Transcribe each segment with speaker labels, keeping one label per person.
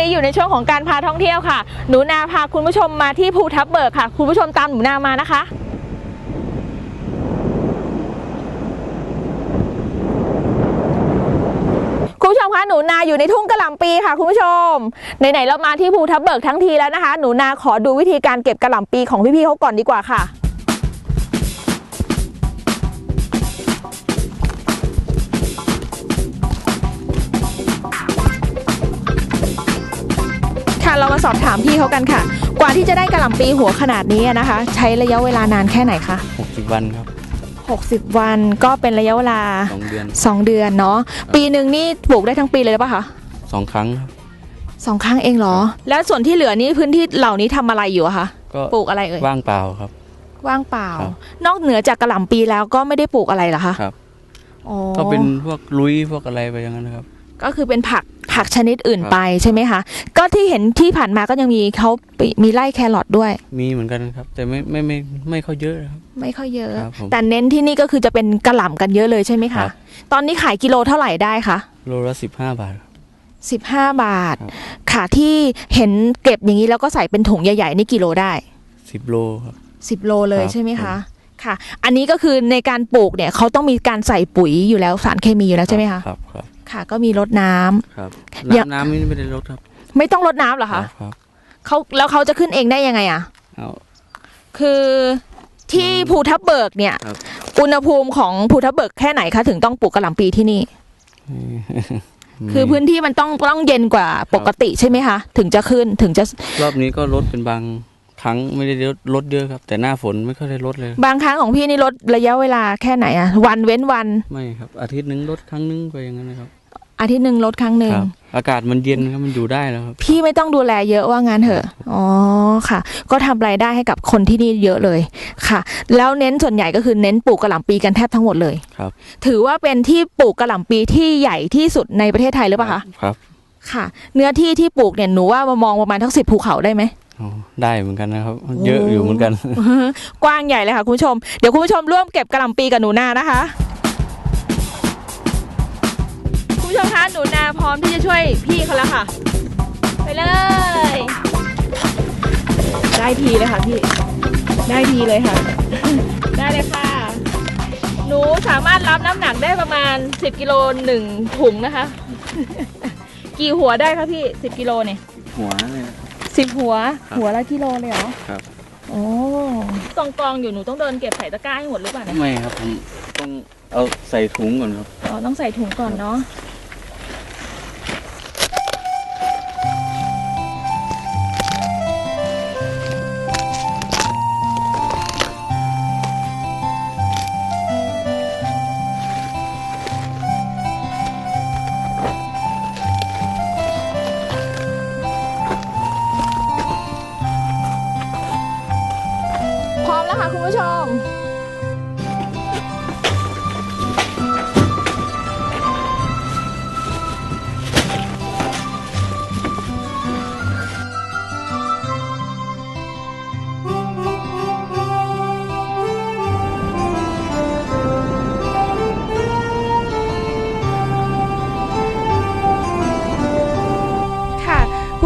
Speaker 1: นี้อยู่ในช่วงของการพาท่องเที่ยวค่ะ หนูนาพาคุณผู้ชมมาที่ภูทับเบิกค่ะ คุณผู้ชมตามหนูนามานะคะคุณผู้ชมคะหนูนาอยู่ในทุ่งกระหล่ำปีค่ะคุณผู้ชมไหนๆเรามาที่ภูทับเบิกทั้งทีแล้วนะคะ หนูนาขอดูวิธีการเก็บกระหล่ำปีของพี่ๆเขาก่อนดีกว่าค่ะ เขากันค่ะ กว่าที่จะได้กระหล่ำปีหัวขนาดนี้อะนะคะ ใช้ระยะเวลานานแค่ไหนคะ
Speaker 2: 60 วันครับ
Speaker 1: 60 วันก็เป็นระยะเวลา
Speaker 2: 2 เดือน
Speaker 1: 2 เดือนเนาะปีหนึ่งนี่ปลูกได้ทั้งปีเลยหรือเปล่าคะ
Speaker 2: 2ครั้งครับ
Speaker 1: สองครั้งเองเหรอ แล้วส่วนที่เหลือนี้พื้นที่เหล่านี้ทำอะไรอยู่อะคะ
Speaker 2: ก็
Speaker 1: ปลูกอะไรเอ่ย
Speaker 2: ว่างเปล่าครับ
Speaker 1: ว่างเปล่า
Speaker 2: ครับ
Speaker 1: นอกเหนือจากกระหล่ำปีแล้วก็ไม่ได้ปลูกอะไรเหรอคะ
Speaker 2: ครับ
Speaker 1: อ๋อ
Speaker 2: ก็เป็นพวกลุยพวกอะไรไปอย่างนั้นนะครับ
Speaker 1: ก็คือเป็นผัก ผักชนิดอื่น
Speaker 2: ครับ
Speaker 1: ไปใช่ไหมคะ ก็ที่เห็นที่ผ่านมาก็ยังมีเขามีไร่แครอทด้วย
Speaker 2: มีเหมือนกันครับ แต่ไม่ไม่ไม่ไม่ค่อยเยอะครับ
Speaker 1: ไม่ค่อยเยอะ
Speaker 2: ครับผม
Speaker 1: แต่เน้นที่นี่ก็คือจะเป็นกระหล่ำกันเยอะเลยใช่ไหม
Speaker 2: ครั
Speaker 1: คะ
Speaker 2: บ
Speaker 1: ตอนนี้ขายกิโลเท่าไหร่ได้คะ
Speaker 2: โลละ15บาทครับ
Speaker 1: 15 บาท
Speaker 2: ครับ
Speaker 1: ค่ะที่เห็นเก็บอย่างนี้แล้วก็ใส่เป็นถุงใหญ่ๆนี่กิโลได้
Speaker 2: 10โลครับ
Speaker 1: 10 โลเลย
Speaker 2: ครับ
Speaker 1: ใช่ไหมคะ ค่ะ อันนี้ก็คือในการปลูกเนี่ยเขาต้องมีการใส่ปุ๋ยอยู่แล้วสารเคมีอยู่แล้วใช่ไหมคะ
Speaker 2: ครับ ครับ
Speaker 1: ค่ะ ก็มีรดน้ำ
Speaker 2: ครับ
Speaker 1: อย่า
Speaker 2: น้ำน้ำนี่ไม่ได้ลดครับ
Speaker 1: ไม่ต้องรดน้ำเหรอคะ
Speaker 2: ครับ
Speaker 1: เขาแล้วเขาจะขึ้นเองได้ยังไงอะ
Speaker 2: เอา
Speaker 1: คือที่ภูทับเบิกเนี่ย
Speaker 2: ครับ
Speaker 1: อุณหภูมิของภูทับเบิกแค่ไหนคะถึงต้องปลูกกระหล่ำปีที่นี่ คือพื้นที่มันต้องต้องเย็นกว่าปกติใช่ไหมคะ ถึงจะขึ้นถึงจะ
Speaker 2: รอบนี้ก็ลดเป็นบางครั้งไม่ได้ลดลดเยอะครับ แต่หน้าฝนไม่ค่อยได้ลดเลย
Speaker 1: บางครั้งของพี่นี่ลดระยะเวลาแค่ไหนอะวันเว้นวัน
Speaker 2: ไม่ครับ อาทิตย์หนึงลดครั้งหนึงไปอย่างนั้นนะครับ
Speaker 1: อาทิตย์หนึ่งลดครั้งหนึ่ง
Speaker 2: ครับอากาศมันเย็นครับมันอยู่ได้แล้วครับ
Speaker 1: พี่ไม่ต้องดูแลเยอะว่างั้นเถอะ อ๋อค่ะ ก็ทำรายได้ให้กับคนที่นี่เยอะเลยค่ะ แล้วเน้นส่วนใหญ่ก็คือเน้นปลูกกระหล่ำปีกันแทบทั้งหมดเลย
Speaker 2: ครับ
Speaker 1: ถือว่าเป็นที่ปลูกกระหล่ำปีที่ใหญ่ที่สุดในประเทศไทยหรือเปล่าคะ
Speaker 2: ครับ
Speaker 1: ค่ะ เนื้อที่ที่ปลูกเนี่ยหนูว่ามามองประมาณทั้งสิบภูเขาได้ไหม
Speaker 2: อ๋อได้เหมือนกันนะครับ เยอะอยู่เหมือนกัน
Speaker 1: กว้างใหญ่เลยค่ะคุณผู้ชม เดี๋ยวคุณผู้ชมร่วมเก็บกระหล่ำปีกับหนูนานะคะ หนูนาพร้อมที่จะช่วยพี่เขาแล้วค่ะ ไปเลย ได้ทีเลยค่ะพี่ ได้ทีเลยค่ะ ได้เลยค่ะ หนูสามารถรับน้ำหนักได้ประมาณ 10กิโลหนึ่งถุงนะคะ กี่หัวได้คะพี่ 10กิโลเนี่ย
Speaker 2: หัวเลย
Speaker 1: สิบหัว
Speaker 2: ครับ
Speaker 1: หัวละกิโลเลยเหรอ
Speaker 2: ครับ
Speaker 1: โอ้กองกองๆอยู่หนูต้องเดินเก็บใส่ตะกร้าให้หมดหรือเปล่าเนี่ย
Speaker 2: ไม่ครับผมต้องเอาใส่ถุงก่อนครับ
Speaker 1: อ๋อต้องใส่ถุงก่อนเนาะ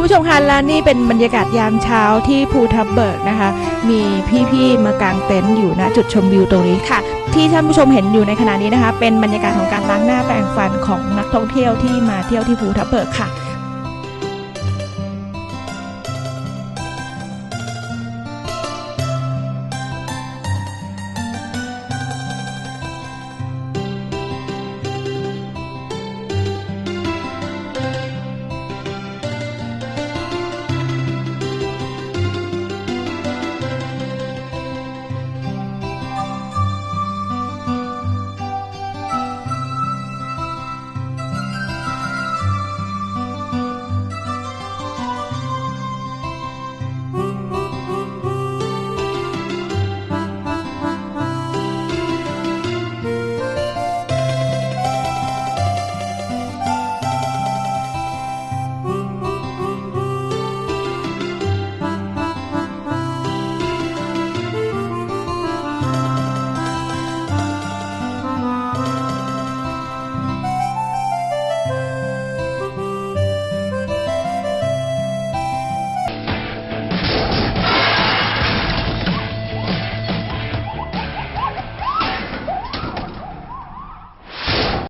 Speaker 1: ผู้ชมคะและนี่เป็นบรรยากาศยามเช้าที่ภูทับเบิกนะคะ มีพี่ๆมากางเต็นท์อยู่ณจุดชมวิวตรงนี้ค่ะ ที่ท่านผู้ชมเห็นอยู่ในขณะนี้นะคะ เป็นบรรยากาศของการล้างหน้าแปรงฟันของนักท่องเที่ยวที่มาเที่ยวที่ภูทับเบิกค่ะ